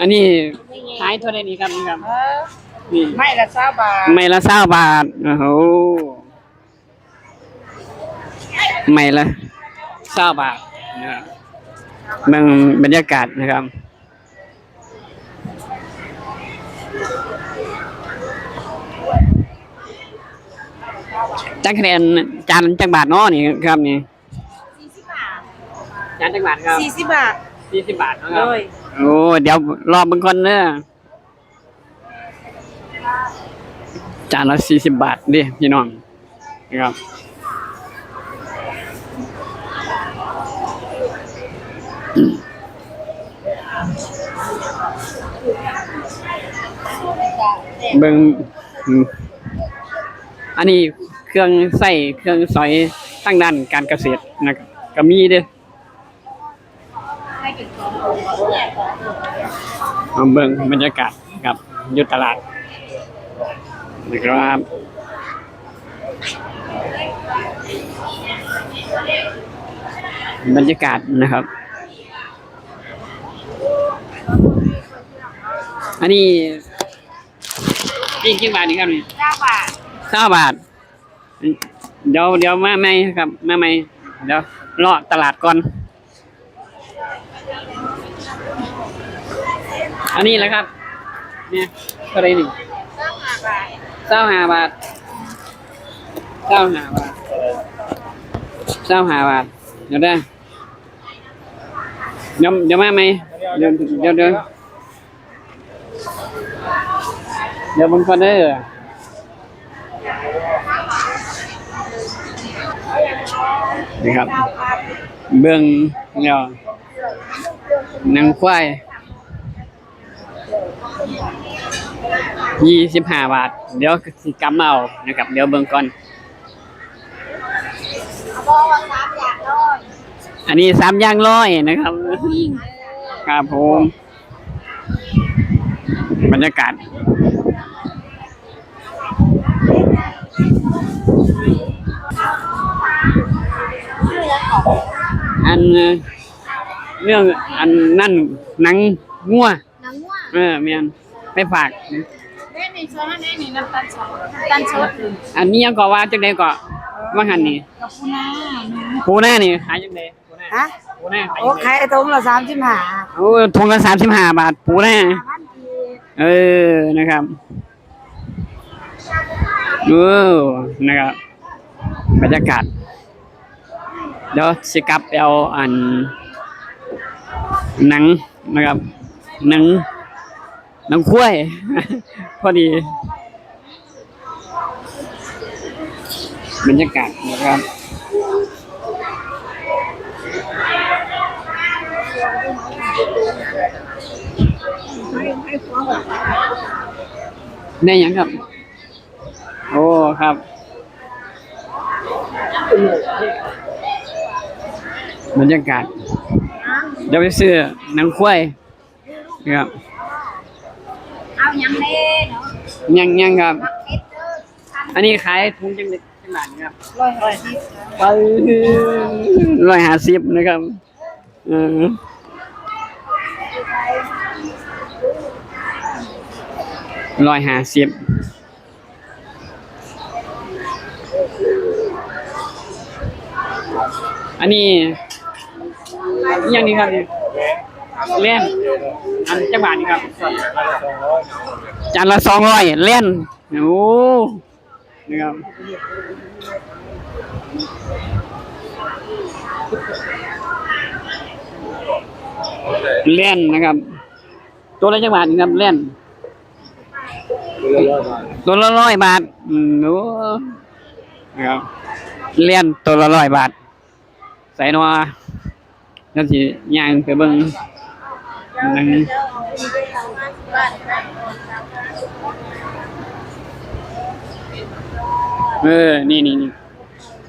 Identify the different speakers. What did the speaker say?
Speaker 1: อันนี้ขายเท่าไหร่นี่ครับนี่ครับ
Speaker 2: เออ
Speaker 1: นี่
Speaker 2: ไม่ละเก้าบาท
Speaker 1: ไม่ละเศร้าบาทโอ้โหไม่ละเศร้าบาทนะครับเมืองบรรยากาศนะครับ จักคะแนนจานจักบาทเนาะนี่ครับนี่
Speaker 2: สี่สิบบาท
Speaker 1: จานจักบาทครับ
Speaker 2: สี่สิบบาท
Speaker 1: สี่สิบบาทเนาะครับ
Speaker 2: เลย
Speaker 1: โอ้เดี๋ยวรอบางคนเนอะจานละสี่สิบบาทดิพี่น้องนะครับอืมเบิ่งอืมอันนี้เครื่องใส่เครื่องสอยตั้งด้านการเกษตรนะครับก็มีเด้อ มาเบิ่งบรรยากาศครับอยู่ตลาดนะครับบรรยากาศนะครับ อันนี้กี่กี่บาทนี่ครับนี่
Speaker 2: เก้าบาท
Speaker 1: เก้าบาท เดี๋ยวเดี๋ยวมาไหมครับ มาไหมเดี๋ยวรอตลาดก่อน อันนี้แหละครับ เนี่ยเท่าไหรนี่
Speaker 2: เก้าห้าบาท
Speaker 1: เก้าห้าบาทเก้าห้าบาทเก้าหาบาทเดี๋ยวได้เดี๋ยวเดี๋ยวมาไหมเดี๋ยวเดี๋ยวเดี๋ยวเดี๋ยวบนคนเด้อนี่ครับ เบื้องเดี๋ย หนังควายยี่สิบห้าบาท เดี๋ยวสิกำเอานะครับ เดี๋ยวเบิ่งก่อน
Speaker 2: อั
Speaker 1: นนี้สามอย่างร้อยนะครับ ครับผม บรรยากาศอัน เอ่อเรื่องอันนั่นหนังงัว
Speaker 2: น้ำว่า
Speaker 1: เออเมียนไปฝาก
Speaker 2: แม่นี่ช้อนแม่นี่น้ำตาลสดน้ำตาลสด
Speaker 1: อันนี้ยังก็ว่าจังไดก็ว่าหันนี่
Speaker 2: กับปูนา
Speaker 1: ปูหน้านี่ขายจังไดปูหน้า
Speaker 2: ฮะ
Speaker 1: ปูหน้าขาย
Speaker 2: โอ้
Speaker 1: จังได
Speaker 2: ขายไอ้ตรงละสามสิบห้า
Speaker 1: โอ้ถุงละสามสิบห้าบาทปูหน้า
Speaker 2: พันกี
Speaker 1: เออนะครับเออนะครับบรรยากาศเดี๋ยวสิกลับไปเอาอัน หนังนะครับ หนัง หนังคุ้ยพอดีบรรยากาศนะครับได้ยังครับ โอ้ครับ บรรยากาศ ดี๋ยวไปซื้อหนังควายนะครับ
Speaker 2: เอายังเล่เนาะ
Speaker 1: ยังยังครับ
Speaker 2: เอ็ดเดอร์
Speaker 1: อันนี้ขายถุงจังเลยจังหวัดครับ
Speaker 2: ร้อยร้อยสิบ
Speaker 1: ไปร้อยห้าสิบนะครับเออร้อยห้าสิบอันนี้ อิหยังนี่ครับนี่เล่นอันจังหวัดนี่ครับจานละสองร้อยเล่นโอ้นี่ครับเล่นนะครับ ตัวละจังบาทครับเล่นตัวละร้อยบาทอืมโอ้นะครับเล่นตัวละร้อยบาท ใส่นัว นั่นสิย่างไปเบิ่งนั่งเออ นี่นี่นี่